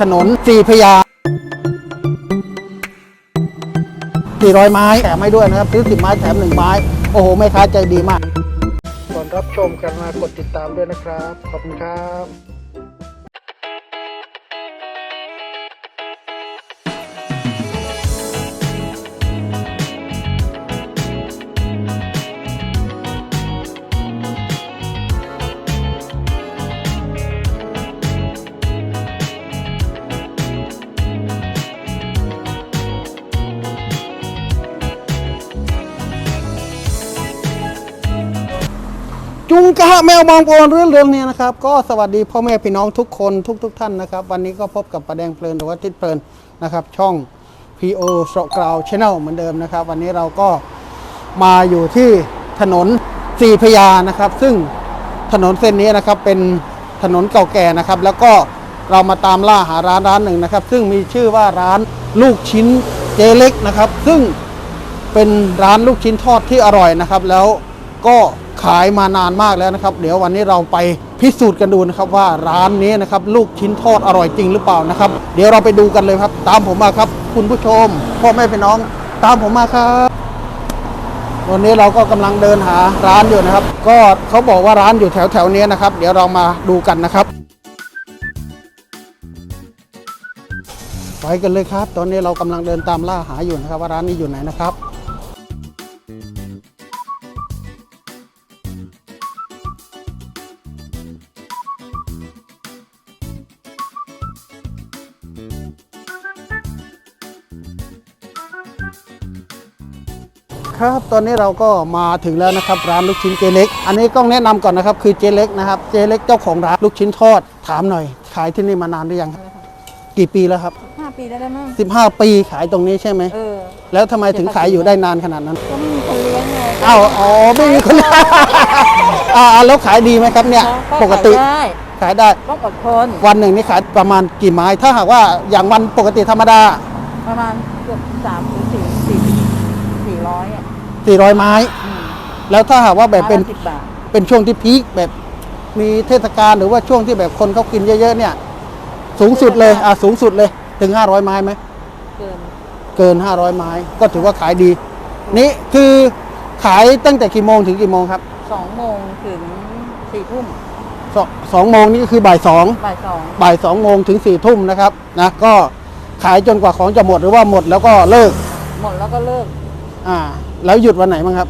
ถนนสีพยาสี่รอยไม้แถมให้ด้วยนะครับซื้อสิบไม้แถมหนึ่งไม้ โอ้โหแม่ค้าใจดีมากก่อนรับชมกันมากดติดตามด้วยนะครับ ขอบคุณครับ จุงกะแมวมองโปนเรื่องเรื่องนี้นะครับ ก็สวัสดีพ่อแม่พี่น้องทุกคนทุกทุกท่านนะครับ วันนี้ก็พบกับประแดงเพลินหรือว่าทิศเพลินนะครับ ช่อง PO สกราวช n แนลเหมือนเดิมนะครับ วันนี้เราก็มาอยู่ที่ถนนสีพยานะครับ ซึ่งถนนเส้นนี้นะครับเป็นถนนเก่าแก่นะครับ แล้วก็เรามาตามล่าหาร้านร้านหนึ่งนะครับ ซึ่งมีชื่อว่าร้านลูกชิ้นเจเล็กนะครับ ซึ่งเป็นร้านลูกชิ้นทอดที่อร่อยนะครับ แล้วก็ ขายมานานมากแล้วนะครับ เดี๋ยววันนี้เราไปพิสูจน์กันดูนะครับว่าร้านนี้นะครับลูกชิ้นทอดอร่อยจริงหรือเปล่านะครับ เดี๋ยวเราไปดูกันเลยครับ ตามผมมาครับ คุณผู้ชมพ่อแม่พี่น้อง ตามผมมาครับวันนี้เราก็กำลังเดินหาร้านอยู่นะครับ ก็เขาบอกว่าร้านอยู่แถวแถวนี้นะครับ เดี๋ยวเรามาดูกันนะครับ ไปกันเลยครับ ตอนนี้เรากำลังเดินตามล่าหาอยู่นะครับ ว่าร้านนี้อยู่ไหนนะครับ ครับ ตอนนี้เราก็มาถึงแล้วนะครับร้านลูกชิ้นเจเล็ก อันนี้ต้องแนะนำก่อนนะครับคือเจเล็กนะครับ เจเล็กเจ้าของร้านลูกชิ้นทอด ถามหน่อย ขายที่นี่มานานหรือยังครับกี่ปีแล้วครับห้าปีได้แล้วมั้ง15ปีขายตรงนี้ใช่ไหมเออ แล้วทำไมถึงขายอยู่ได้นานขนาดนั้น ก็ไม่มีคนเลี้ยงไงอ้าวอ๋อไม่มีคนอ่าแล้วขายดีไหมครับเนี่ย ปกติขายได้ขายได้ต้องอดทนวันหนึ่งนี่ขายประมาณกี่ไม้ ถ้าหากว่าอย่างวันปกติธรรมดา ประมาณเกือบสามถึงสี่สี่สี่ร้อยอะ 400 ไม้อืมแล้วถ้าหากว่าแบบเป็นสิบบาท เป็นช่วงที่พีคแบบมีเทศกาลหรือว่าช่วงที่แบบคนเขากินเยอะๆเนี่ย สูงสุดเลยอะสูงสุดเลยถึง 500 ไม้ไหม เกินเกิน 500 ไม้ ก็ถือว่าขายดี นี่คือขายตั้งแต่กี่โมงถึงกี่โมงครับสองโมงถึงสี่ทุ่มสองสองโมงนี่ก็คือบ่ายสองบ่ายสองบ่ายสองโมงถึงสี่ทุ่มนะครับนะก็ขายจนกว่าของจะหมดหรือว่าหมดแล้วก็เลิกหมดแล้วก็เลิกอ่า แล้วหยุดวันไหนบ้างครับ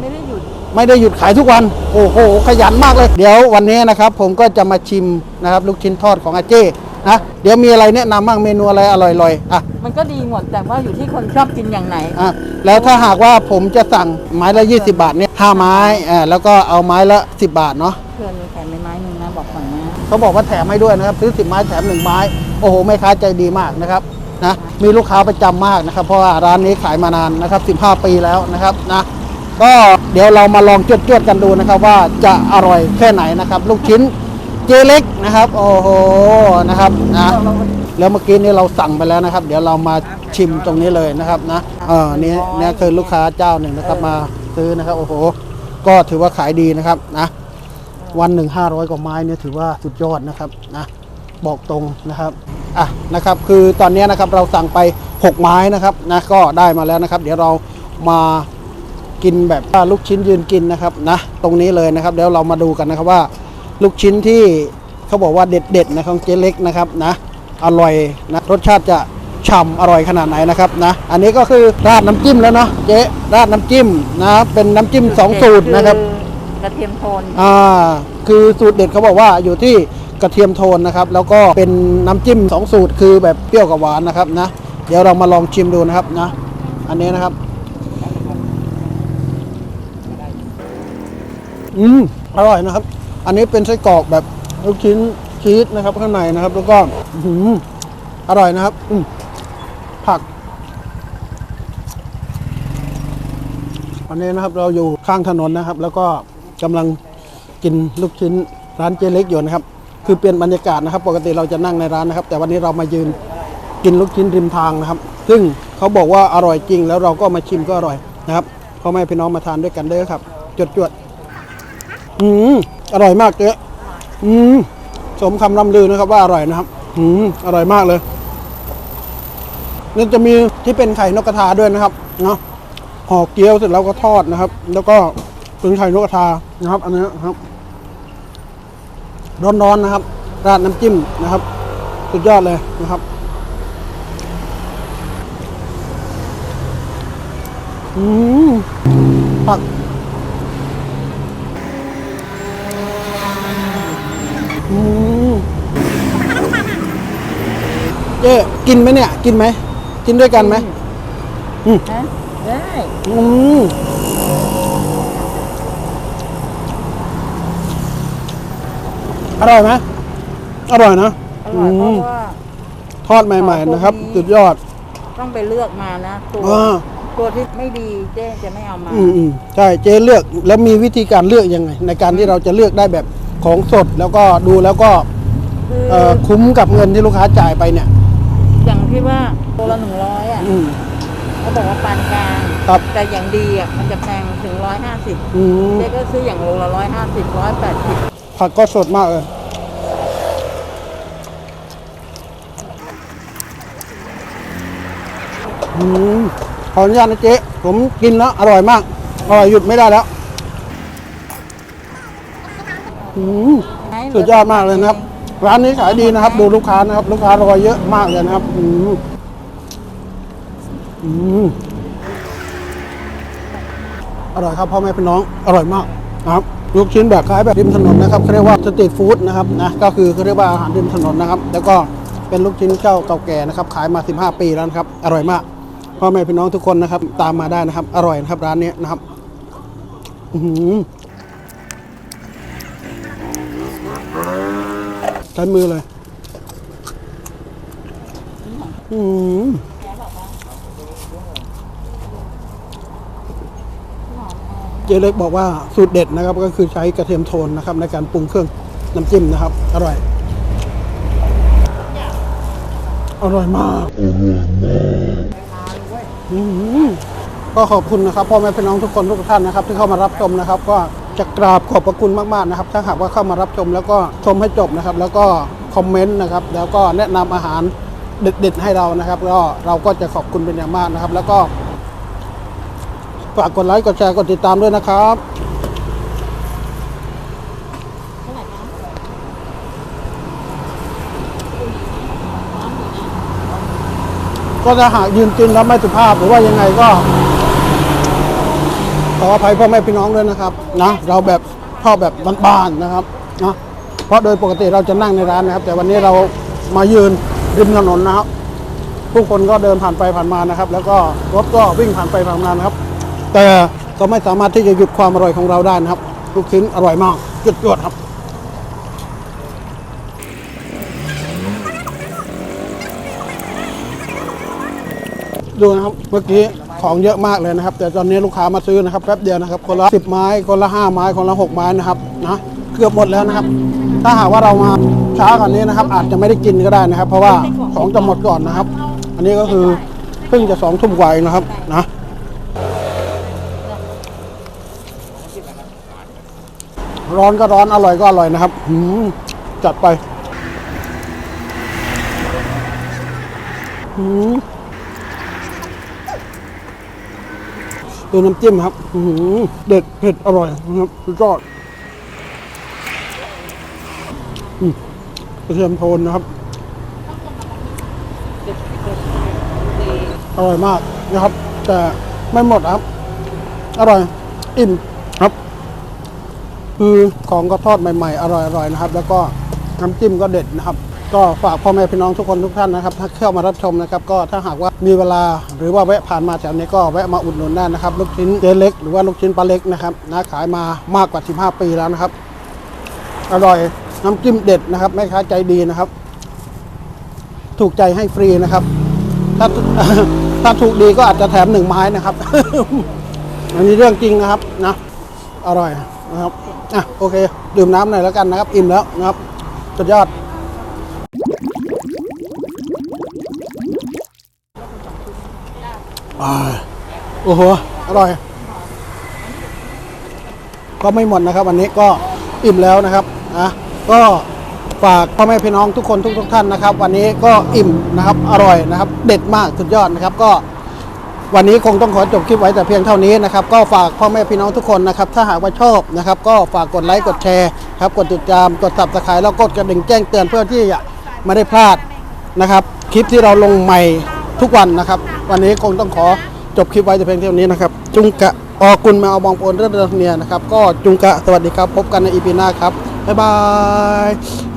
ไม่ได้หยุด ไม่ได้หยุดขายทุกวัน โอ้โห ขยันมากเลย เดี๋ยววันนี้นะครับ ผมก็จะมาชิมนะครับลูกชิ้นทอดของอาเจ้นะ เดี๋ยวมีอะไรแนะนำบ้างเมนูอะไรอร่อยๆอะมันก็ดีหมดแต่ว่าอยู่ที่คนชอบกินอย่างไหน อะแล้วถ้าหากว่าผมจะสั่งไม้ละ 20 บาทเนี่ยห้าไม้อ่าแล้วก็เอาไม้ละ 10 บาทเนาะ เพื่อนมีแถมไม้หนึ่งนะบอกก่อนนะ เขาบอกว่าแถมให้ด้วยนะครับซื้อ10ไม้แถม1ไม้ โอ้โหแม่ค้าใจดีมากนะครับ นะมีลูกค้าประจำมากนะครับ เพราะว่าร้านนี้ขายมานานนะครับ 15 ปีแล้วนะครับนะก็เดี๋ยวเรามาลองจวดๆกันดูนะครับ ว่าจะอร่อยแค่ไหนนะครับ ลูกชิ้นเจเล็กนะครับ โอ้โหนะครับนะแล้วเมื่อกี้นี้เราสั่งไปแล้วนะครับ เดี๋ยวเรามาชิมตรงนี้เลยนะครับนะเออนี่เนี่ยคือลูกค้าเจ้าหนึ่งนะครับมาซื้อนะครับ โอ้โห ก็ถือว่าขายดีนะครับนะวันหนึ่งห้าร้อยกว่าไม้เนี่ยถือว่าสุดยอดนะครับนะ บอกตรงนะครับอะนะครับคือตอนนี้นะครับเราสั่งไป 6 ไม้นะครับนะก็ได้มาแล้วนะครับ เดี๋ยวเรามากินแบบว่าลูกชิ้นยืนกินนะครับนะตรงนี้เลยนะครับเดี๋ยวเรามาดูกันนะครับว่า ลูกชิ้นที่เขาบอกว่าเด็ดๆนะของเจ๊เล็กนะครับนะอร่อยนะรสชาติจะฉ่ำอร่อยขนาดไหนนะครับนะอันนี้ก็คือราดน้ำจิ้มแล้วเนาะเจ๊ราดน้ำจิ้มนะเป็นน้ำจิ้มสองสูตรนะครับกระเทียมโทนอ่าคือสูตรเด็ดเขาบอกว่าอยู่ที่ กระเทียมโทนนะครับ แล้วก็เป็นน้ำจิ้มสองสูตรคือแบบเปรี้ยวกับหวานนะครับนะ เดี๋ยวเรามาลองชิมดูนะครับนะ อันนี้นะครับ อืม อร่อยนะครับ อันนี้เป็นไส้กรอกแบบลูกชิ้นชีสนะครับข้างในนะครับ แล้วก็อื้อหืออร่อยนะครับ อืมผักวันนี้นะครับเราอยู่ข้างถนนนะครับ แล้วก็กำลังกินลูกชิ้นร้านเจเล็กอยู่นะครับ คือเปลี่ยนบรรยากาศนะครับ ปกติเราจะนั่งในร้านนะครับ แต่วันนี้เรามายืนกินลูกชิ้นริมทางนะครับ ซึ่งเขาบอกว่าอร่อยจริง แล้วเราก็มาชิมก็อร่อยนะครับพ่อแม่พี่น้องมาทานด้วยกันเด้อครับ จวดจวดอืมอร่อยมากเจ๊อืมสมคำล่ำลือนะครับ ว่าอร่อยนะครับ อืมอร่อยมากเลยนี่จะมีที่เป็นไข่นกกระทาด้วยนะครับเนาะห่อเกี๊ยวเสร็จแล้วก็ทอดนะครับ แล้วก็เป็นไข่นกกระทานะครับ อันนี้นะครับ ร้อนๆนะครับ ราดน้ำจิ้มนะครับ สุดยอดเลยนะครับ อืมผักอืมเจ๊กินไหมเนี่ย กินไหม กินด้วยกันไหมอืมฮะได้ อืม อร่อยไหมอร่อยนะอร่อยเพราะมว่า ทอดใหม่ ๆ นะครับสุดยอด ต้องไปเลือกมานะตัวอ่า ตัวที่ไม่ดีเจ๊จะไม่เอามา อืมอืมใช่เจ๊เลือกแล้วมีวิธีการเลือกยังไง ในการที่เราจะเลือกได้แบบของสดแล้วก็ดูแล้วก็คือเอ่อคุ้มกับเงินที่ลูกค้าจ่ายไปเนี่ย อย่างที่ว่าตัวละหนึ่งร้อยอะอืม เขาบอกว่าปานกลางครับ แต่อย่างดีอะมันจะแพงถึงร้อยห้าสิบอืมเจ๊ก็ซื้ออย่างโลละร้อยห้าสิบร้อยแปดสิบ ผักก็สดมากเลยขออนุญาตนะเจ๊ ผมกินแล้วอร่อยมาก อร่อยหยุดไม่ได้แล้วอืมสุดยอดมากเลยนะครับ ร้านนี้ขายดีนะครับ ดูลูกค้านะครับ ลูกค้ารอเยอะมากเลยนะครับอืมอืมอร่อยครับพ่อแม่พี่น้อง อร่อยมากนะครับ ลูกชิ้นแบบขายแบบริมถนนนะครับเขาเรียกว่าสตรีทฟู้ดนะครับนะก็คือเขาเรียกว่าอาหารริมถนนนะครับ แล้วก็เป็นลูกชิ้นเจ้าเก่าแก่นะครับขายมา 15 ปีแล้วนะครับอร่อยมากพ่อแม่พี่น้องทุกคนนะครับ ตามมาได้นะครับ อร่อยนะครับร้านนี้นะครับอือหือใช้มือเลย อืม เจเล็กบอกว่าสูตรเด็ดนะครับก็คือใช้กระเทียมโทนนะครับในการปรุงเครื่องน้ำจิ้มนะครับ อร่อย อร่อยมากก็ขอบคุณนะครับพ่อแม่พี่น้องทุกคนทุกท่านนะครับ ที่เข้ามารับชมนะครับ ก็จะกราบขอบพระคุณมากๆนะครับ ถ้าหากว่าเข้ามารับชมแล้วก็ชมให้จบนะครับ แล้วก็คอมเมนต์นะครับ แล้วก็แนะนำอาหารเด็ดๆให้เรานะครับ ก็เราก็จะขอบคุณเป็นอย่างมากนะครับ แล้วก็ ฝากกดไลค์กดแชร์กดติดตามด้วยนะครับก็ถ้าหากยืนกินแล้วไม่สุภาพหรือว่ายังไงก็ ขออภัยพ่อแม่พี่น้องด้วยนะครับนะเราแบบชอบแบบบ้านๆนะครับนะเพราะโดยปกติเราจะนั่งในร้านนะครับ แต่วันนี้เรามายืนริมถนนนะครับ ผู้คนก็เดินผ่านไปผ่านมานะครับ แล้วก็รถก็วิ่งผ่านไปผ่านมานะครับ แต่ก็ไม่สามารถที่จะหยุดความอร่อยของเราได้นะครับ ลูกชิ้นอร่อยมากจุดยอดครับดูนะครับเมื่อกี้ของเยอะมากเลยนะครับ แต่ตอนนี้ลูกค้ามาซื้อนะครับแป๊บเดียวนะครับคนละสิบไม้คนละห้าไม้คนละหกไม้นะครับนะเกือบหมดแล้วนะครับ ถ้าหากว่าเรามาช้ากว่านนี้นะครับ อาจจะไม่ได้กินก็ได้นะครับ เพราะว่าของจะหมดก่อนนะครับ อันนี้ก็คือเพิ่งจะสองทุ่มกว่าเองนะครับนะ ร้อนก็ร้อนอร่อยก็อร่อยนะครับหืมจัดไปหืมดูน้ำจิ้มครับหือเด็ดเผ็ดอร่อยนะครับสุดยอดอืมกระเทียมโทนนะครับอร่อยมากนะครับ แต่ไม่หมดครับ อร่อย อิ่ม คือของก็ทอดใหม่ๆ อร่อยๆนะครับ แล้วก็น้ำจิ้มก็เด็ดนะครับ ก็ฝากพ่อแม่พี่น้องทุกคนทุกท่านนะครับ ถ้าเข้ามารับชมนะครับ ก็ถ้าหากว่ามีเวลาหรือว่าแวะผ่านมาแถวนี้ก็แวะมาอุดหนุนได้นะครับ ลูกชิ้นเจเล็กหรือว่าลูกชิ้นปลาเล็กนะครับนะขายมามากกว่า 15 ปีแล้วนะครับ อร่อยน้ำจิ้มเด็ดนะครับแม่ค้าใจดีนะครับ ถูกใจให้ฟรีนะครับ ถ้าถ้าถูกดีก็อาจจะแถมหนึ่งไม้นะครับ อันนี้เรื่องจริงนะครับนะอร่อยนะครับ อะโอเค ดื่มน้ำหน่อยแล้วกันนะครับ อิ่มแล้วนะครับสุดยอดอ่าโอ้โห อร่อย ก็ไม่หมดนะครับ วันนี้ก็อิ่มแล้วนะครับนะก็ฝากพ่อแม่พี่น้องทุกคนทุกทุกๆท่านนะครับ วันนี้ก็อิ่มนะครับ อร่อยนะครับ เด็ดมากสุดยอดนะครับ ก็ วันนี้คงต้องขอจบคลิปไว้แต่เพียงเท่านี้นะครับ ก็ฝากพ่อแม่พี่น้องทุกคนนะครับ ถ้าหากว่าชอบนะครับ ก็ฝากกดไลค์กดแชร์ครับกดติดตามกด subscribe แล้วกดกระดิ่งแจ้งเตือนเพื่อที่จะไม่ได้พลาดนะครับ คลิปที่เราลงใหม่ทุกวันนะครับ วันนี้คงต้องขอจบคลิปไว้แต่เพียงเท่านี้นะครับ จุงกะออกุลมาเอาบองโอนเรื่องเรื่องเนียนะครับ ก็จุงกะสวัสดีครับ พบกันในอีพีหน้าครับบ๊ายบาย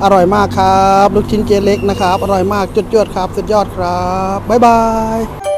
อร่อยมากครับลูกชิ้นเจเล็กนะครับ อร่อยมากจุดๆครับ สุดยอดครับบ๊ายบาย